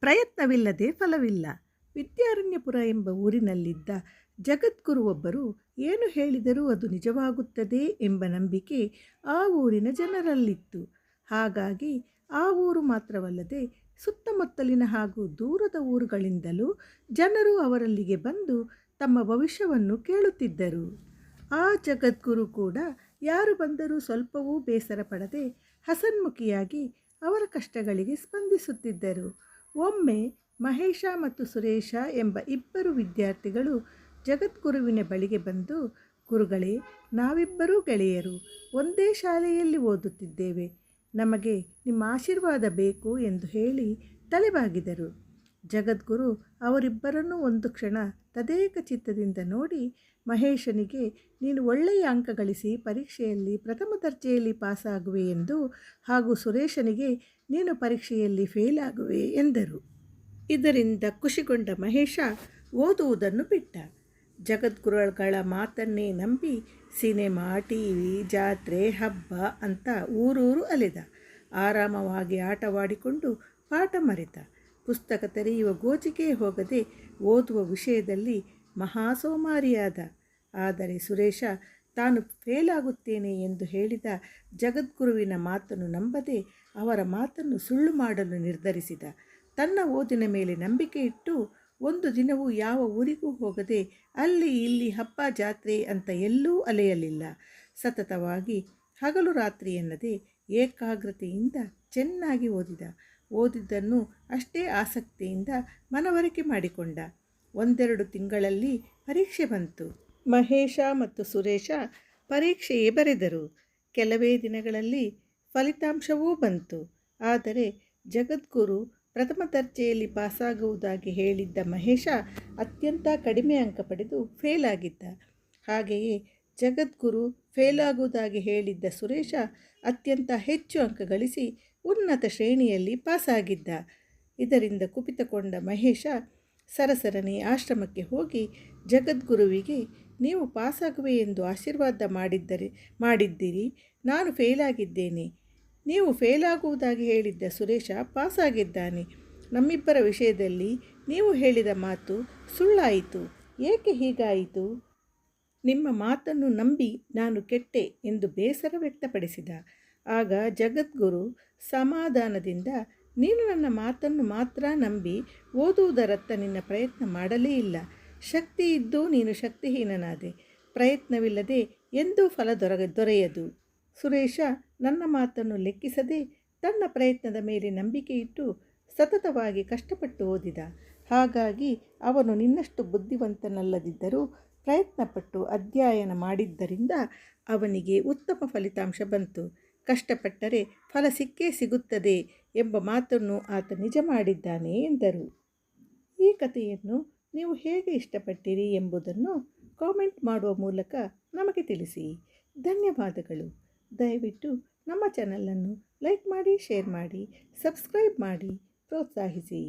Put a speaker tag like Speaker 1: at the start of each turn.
Speaker 1: ಪ್ರಯತ್ನವಿಲ್ಲದೆ ಫಲವಿಲ್ಲ. ವಿದ್ಯಾರಣ್ಯಪುರ ಎಂಬ ಊರಿನಲ್ಲಿದ್ದ ಜಗದ್ಗುರು ಒಬ್ಬರು ಏನು ಹೇಳಿದರೂ ಅದು ನಿಜವಾಗುತ್ತದೆ ಎಂಬ ನಂಬಿಕೆ ಆ ಊರಿನ ಜನರಲ್ಲಿತ್ತು. ಹಾಗಾಗಿ ಆ ಊರು ಮಾತ್ರವಲ್ಲದೆ ಸುತ್ತಮುತ್ತಲಿನ ಹಾಗೂ ದೂರದ ಊರುಗಳಿಂದಲೂ ಜನರು ಅವರಲ್ಲಿಗೆ ಬಂದು ತಮ್ಮ ಭವಿಷ್ಯವನ್ನು ಕೇಳುತ್ತಿದ್ದರು. ಆ ಜಗದ್ಗುರು ಕೂಡ ಯಾರು ಬಂದರೂ ಸ್ವಲ್ಪವೂ ಬೇಸರ ಪಡದೆ ಹಸನ್ಮುಖಿಯಾಗಿ ಅವರ ಕಷ್ಟಗಳಿಗೆ ಸ್ಪಂದಿಸುತ್ತಿದ್ದರು. ಒಮ್ಮೆ ಮಹೇಶ ಮತ್ತು ಸುರೇಶ ಎಂಬ ಇಬ್ಬರು ವಿದ್ಯಾರ್ಥಿಗಳು ಜಗದ್ಗುರುವಿನ ಬಳಿಗೆ ಬಂದು, ಗುರುಗಳೇ, ನಾವಿಬ್ಬರೂ ಗೆಳೆಯರು, ಒಂದೇ ಶಾಲೆಯಲ್ಲಿ ಓದುತ್ತಿದ್ದೇವೆ. ನಮಗೆ ನಿಮ್ಮ ಆಶೀರ್ವಾದ ಬೇಕು ಎಂದು ಹೇಳಿ ತಲೆಬಾಗಿದರು. ಜಗದ್ಗುರು ಅವರಿಬ್ಬರನ್ನೂ ಒಂದು ಕ್ಷಣ ತದೇಕ ಚಿತ್ತದಿಂದ ನೋಡಿ ಮಹೇಶನಿಗೆ, ನೀನು ಒಳ್ಳೆಯ ಅಂಕ ಗಳಿಸಿ ಪರೀಕ್ಷೆಯಲ್ಲಿ ಪ್ರಥಮ ದರ್ಜೆಯಲ್ಲಿ ಪಾಸಾಗುವೆ ಎಂದು ಹಾಗೂ ಸುರೇಶನಿಗೆ, ನೀನು ಪರೀಕ್ಷೆಯಲ್ಲಿ ಫೇಲ್ ಆಗುವೆ ಎಂದರು. ಇದರಿಂದ ಖುಷಿಗೊಂಡ ಮಹೇಶ ಓದುವುದನ್ನು ಬಿಟ್ಟ. ಜಗದ್ಗುರುಗಳ ಮಾತನ್ನೇ ನಂಬಿ ಸಿನಿಮಾ ಟಿ ವಿ ಜಾತ್ರೆ, ಹಬ್ಬ ಅಂತ ಊರೂರು ಅಲೆದ. ಆರಾಮವಾಗಿ ಆಟವಾಡಿಕೊಂಡು ಪಾಠ ಮರೆತ. ಪುಸ್ತಕ ತೆರೆಯುವ ಗೋಜಿಗೆ ಹೋಗದೆ ಓದುವ ವಿಷಯದಲ್ಲಿ ಮಹಾಸೋಮಾರಿಯಾದ. ಆದರೆ ಸುರೇಶ, ತಾನು ಫೇಲಾಗುತ್ತೇನೆ ಎಂದು ಹೇಳಿದ ಜಗದ್ಗುರುವಿನ ಮಾತನ್ನು ನಂಬದೆ ಅವರ ಮಾತನ್ನು ಸುಳ್ಳು ಮಾಡಲು ನಿರ್ಧರಿಸಿದ. ತನ್ನ ಓದಿನ ಮೇಲೆ ನಂಬಿಕೆ ಇಟ್ಟು ಒಂದು ದಿನವೂ ಯಾವ ಊರಿಗೂ ಹೋಗದೆ ಅಲ್ಲಿ ಇಲ್ಲಿ ಹಬ್ಬ ಜಾತ್ರೆ ಅಂತ ಎಲ್ಲೂ ಅಲೆಯಲಿಲ್ಲ. ಸತತವಾಗಿ ಹಗಲು ರಾತ್ರಿ ಎನ್ನದೆ ಏಕಾಗ್ರತೆಯಿಂದ ಚೆನ್ನಾಗಿ ಓದಿದ. ಓದಿದ್ದನ್ನು ಅಷ್ಟೇ ಆಸಕ್ತಿಯಿಂದ ಮನವರಿಕೆ ಮಾಡಿಕೊಂಡ. ಒಂದೆರಡು ತಿಂಗಳಲ್ಲಿ ಪರೀಕ್ಷೆ ಬಂತು. ಮಹೇಶ ಮತ್ತು ಸುರೇಶ ಪರೀಕ್ಷೆಯೇ ಬರೆದರು. ಕೆಲವೇ ದಿನಗಳಲ್ಲಿ ಫಲಿತಾಂಶವೂ ಬಂತು. ಆದರೆ ಜಗದ್ಗುರು ಪ್ರಥಮ ದರ್ಜೆಯಲ್ಲಿ ಪಾಸಾಗುವುದಾಗಿ ಹೇಳಿದ್ದ ಮಹೇಶ ಅತ್ಯಂತ ಕಡಿಮೆ ಅಂಕ ಪಡೆದು ಫೇಲ್ ಆಗಿದ್ದ. ಹಾಗೆಯೇ ಜಗದ್ಗುರು ಫೇಲ್ ಆಗುವುದಾಗಿ ಹೇಳಿದ್ದ ಸುರೇಶ ಅತ್ಯಂತ ಹೆಚ್ಚು ಅಂಕ ಗಳಿಸಿ ಉನ್ನತ ಶ್ರೇಣಿಯಲ್ಲಿ ಪಾಸಾಗಿದ್ದ. ಇದರಿಂದ ಕುಪಿತಗೊಂಡ ಮಹೇಶ ಸರಸರನೆ ಆಶ್ರಮಕ್ಕೆ ಹೋಗಿ ಜಗದ್ಗುರುವಿಗೆ, ನೀವು ಪಾಸಾಗುವೆ ಎಂದು ಆಶೀರ್ವಾದ ಮಾಡಿದ್ದರೆ, ಮಾಡಿದ್ದೀರಿ, ನಾನು ಫೇಲಾಗಿದ್ದೇನೆ. ನೀವು ಫೇಲಾಗುವುದಾಗಿ ಹೇಳಿದ್ದ ಸುರೇಶ ಪಾಸಾಗಿದ್ದಾನೆ. ನಮ್ಮಿಬ್ಬರ ವಿಷಯದಲ್ಲಿ ನೀವು ಹೇಳಿದ ಮಾತು ಸುಳ್ಳಾಯಿತು. ಏಕೆ ಹೀಗಾಯಿತು? ನಿಮ್ಮ ಮಾತನ್ನು ನಂಬಿ ನಾನು ಕೆಟ್ಟೆ ಎಂದು ಬೇಸರ ವ್ಯಕ್ತಪಡಿಸಿದ. ಆಗ ಜಗದ್ಗುರು ಸಮಾಧಾನದಿಂದ, ನೀನು ನನ್ನ ಮಾತನ್ನು ಮಾತ್ರ ನಂಬಿ ಓದುವುದರತ್ತ ನಿನ್ನ ಪ್ರಯತ್ನ ಮಾಡಲೇ ಇಲ್ಲ. ಶಕ್ತಿ ಇದ್ದು ನೀನು ಶಕ್ತಿಹೀನನಾದೆ. ಪ್ರಯತ್ನವಿಲ್ಲದೆ ಎಂದೂ ಫಲ ದೊರಗ, ದೊರೆಯದು ಸುರೇಶ ನನ್ನ ಮಾತನ್ನು ಲೆಕ್ಕಿಸದೆ ತನ್ನ ಪ್ರಯತ್ನದ ಮೇಲೆ ನಂಬಿಕೆ ಇಟ್ಟು ಸತತವಾಗಿ ಕಷ್ಟಪಟ್ಟು ಓದಿದ. ಹಾಗಾಗಿ ಅವನು ನಿನ್ನಷ್ಟು ಬುದ್ಧಿವಂತನಲ್ಲದಿದ್ದರೂ ಪ್ರಯತ್ನಪಟ್ಟು ಅಧ್ಯಯನ ಮಾಡಿದ್ದರಿಂದ ಅವನಿಗೆ ಉತ್ತಮ ಫಲಿತಾಂಶ ಬಂತು. ಕಷ್ಟಪಟ್ಟರೆ ಫಲ ಸಿಕ್ಕೇ ಸಿಗುತ್ತದೆ ಎಂಬ ಮಾತನ್ನು ಆತ ನಿಜ ಮಾಡಿದ್ದಾನೆ ಎಂದರು. ಈ ಕಥೆಯನ್ನು ನೀವು ಹೇಗೆ ಇಷ್ಟಪಟ್ಟಿರಿ ಎಂಬುದನ್ನು ಕಾಮೆಂಟ್ ಮಾಡುವ ಮೂಲಕ ನಮಗೆ ತಿಳಿಸಿ. ಧನ್ಯವಾದಗಳು. ದಯವಿಟ್ಟು ನಮ್ಮ ಚಾನಲನ್ನು ಲೈಕ್ ಮಾಡಿ, ಶೇರ್ ಮಾಡಿ, ಸಬ್ಸ್ಕ್ರೈಬ್ ಮಾಡಿ, ಪ್ರೋತ್ಸಾಹಿಸಿ.